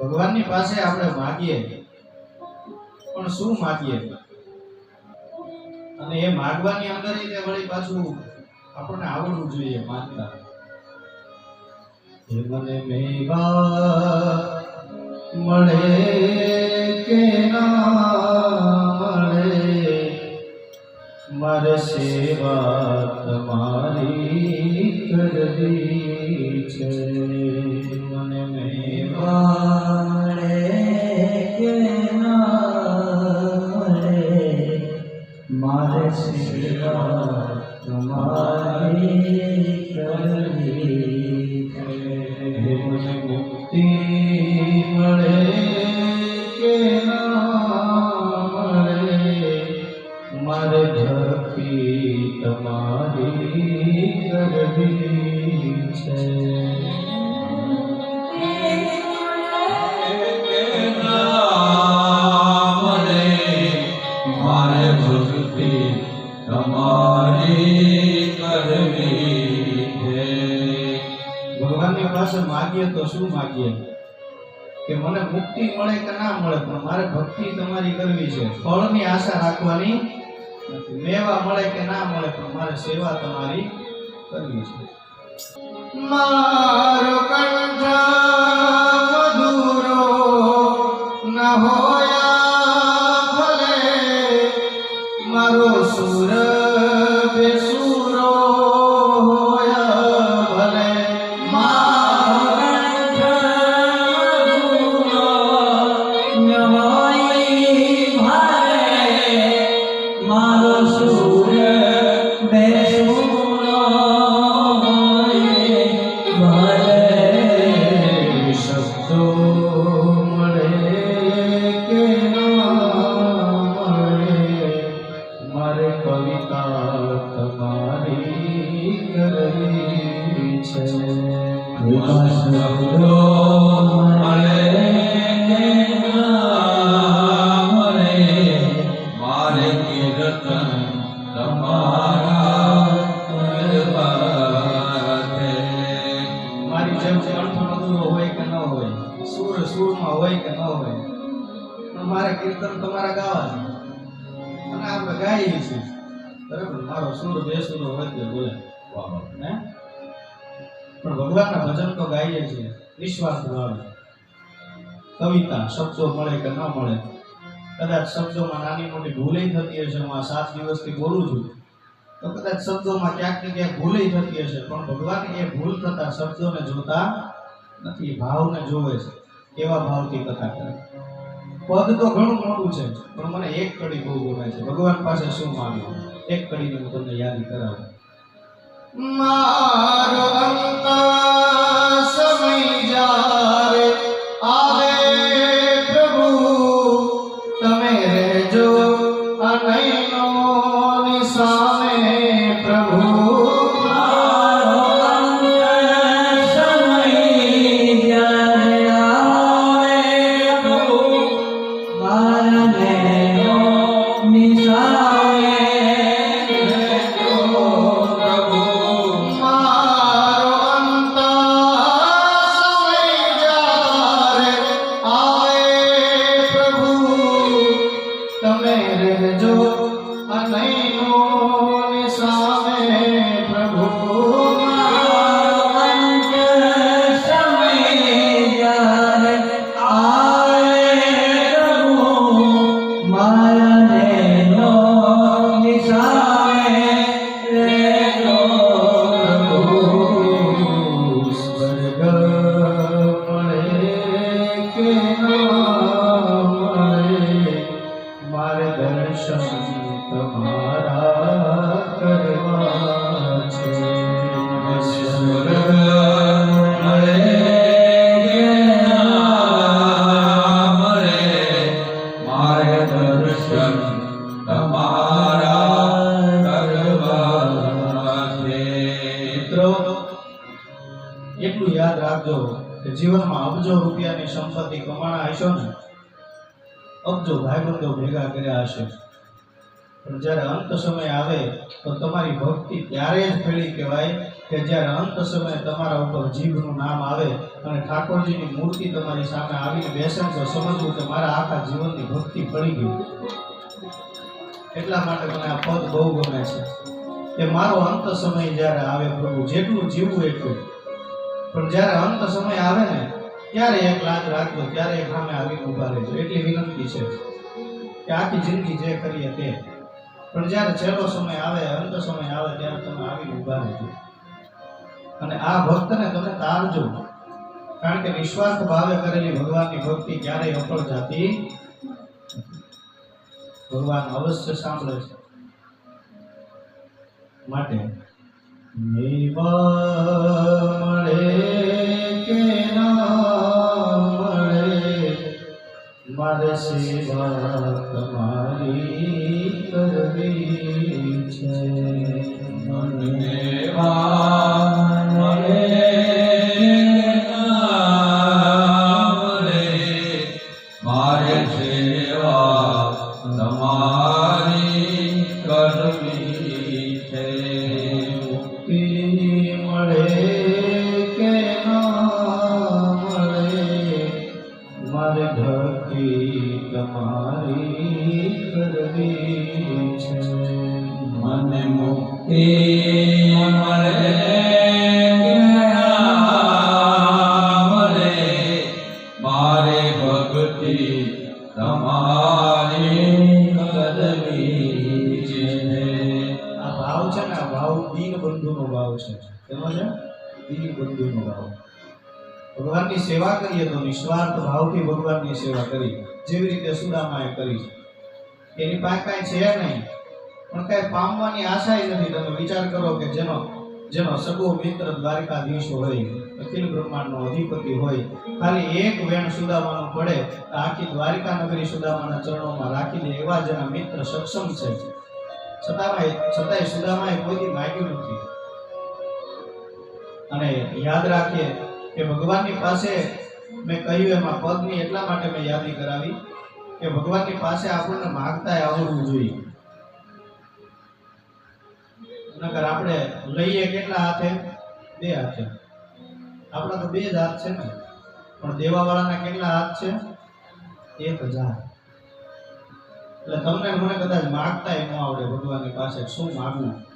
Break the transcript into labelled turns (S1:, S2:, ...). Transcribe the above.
S1: ભગવાનની પાસે આપણે માગીએ. પણ શું માગીએ? અને એ માગવાની અંદર એ વળી પાછું આપણને આવડવું જોઈએ માગતા હે મને મેવા મળે કે ના મળે? મારે સેવા તમારી કરવી. ભક્તિ તમારી કરવી છે ભગવાનની પાસે માગીએ તો શું માગીએ? કે મને મુક્તિ મળે કે ના મળે, પણ મારે ભક્તિ તમારી કરવી છે. ફળની આશા રાખવાની મેવા મળે કે ના મળે, પણ મારે સેવા તમારી કરવી છે. મારો મારે
S2: કીર્તન તમારા
S1: ગાવા છે. અને આપણે ગાઈએ છીએ. બરાબર? મારો સુર બેસુરો હોય બોલે. હે? પણ ભગવાનના ભજન તો ગાઈએ છીએ. વિશ્વાસ ભાવે કવિતા, શબ્દો મળે કે ન મળે. કદાચ શબ્દોમાં નાની મોટી ભૂલે થતી હશે, હું આ સાત દિવસથી બોલું છું. તો કદાચ શબ્દોમાં ક્યાંક ને ક્યાંક ભૂલે થતી હશે, પણ ભગવાન એ ભૂલ થતા શબ્દોને જોતા નથી, ભાવને જોવે છે. કેવા ભાવથી કથા કરે? પદ તો ઘણું મોટું છે, પણ મને એક કડી બહુ ગમે છે. ભગવાન પાસે શું માંગ્યું એક કડીને હું તમને યાદ કરાવું. મારો અંત સમય જ્યારે તમે રહેજો અનૈનો નિશાને એટલું યાદ રાખજો કે જીવનમાં અબજો રૂપિયાની સંપત્તિ કમાણા હશો ને, અબજો ભાઈબંધો ભેગા કર્યા હશે. પણ જ્યારે અંત સમય આવે, તો તમારી ભક્તિ ત્યારે જ ફેળી કહેવાય કે જ્યારે અંત સમયે તમારા ઉપર જીભનું નામ આવે અને ઠાકોરજીની મૂર્તિ તમારી સામે આવીને બેસે તો સમજવું કે મારા આખા જીવનની ભક્તિ પડી ગઈ. એટલા માટે મને આ પદ બહુ ગમે છે કે મારો અંત સમય જ્યારે આવે, પ્રભુ, જેટલું જીવવું એટલું. પણ જ્યારે અંત સમય આવે ને, ત્યારે એક લાજ રાખજો, ત્યારે એક સામે આવીને ઊભા રહેજો. એટલી વિનંતી છે કે આખી જિંદગી જે કરીએ તે પણ જ્યારે છેલ્લો સમય આવે, અંત સમય આવે, ત્યારે તમે આવી ઊભા રહેજો. અને આ ભક્તને તમે તારજો કારણ કે નિસ્વાર્થ ભાવે કરેલી ભગવાનની ભક્તિ ક્યારેય અફળ જાતી ભગવાન અવશ્ય સાંભળે છે. માટે મળે કે ના મળે, મારે સેવા ભગવાનની સેવા કરીએ તો નિસ્વાર્થ ભાવથી ભગવાનની સેવા કરી. જેવી રીતે સુદામાએ કરી છે. એની પાસે કાંઈ છે નહીં. પણ કઈ પામવાની આશા નથી. તમે વિચાર કરો કે જેનો જેનો સગો મિત્ર દ્વારકાધીશ હોય, અખિલ બ્રહ્માંડનો અધિપતિ હોય, ખાલી એક વેણ સુદામાનો પડે, તો આખી દ્વારિકા નગરી સુદામાના ચરણોમાં રાખી દે એવા જેના મિત્ર સક્ષમ છે. છતાંય છતાંય સુદામાએ કોઈથી માગ્યું નથી. અને યાદ રાખીએ કે ભગવાનની પાસે મેં કહ્યું એમાં પદની એટલા માટે મેં યાદી કરાવી કે ભગવાનની પાસે આપણને માગતાય આવડવું જોઈએ. નકર આપણે લઈએ કેટલા હાથે? બે હાથે. આપણા તો બે જ હાથ છે ને. પણ દેવાવાળાના કેટલા હાથ છે? એક હજાર એટલે તમને મને કદાચ માગતાય ન આવડે ભગવાનની પાસે શું માગવું?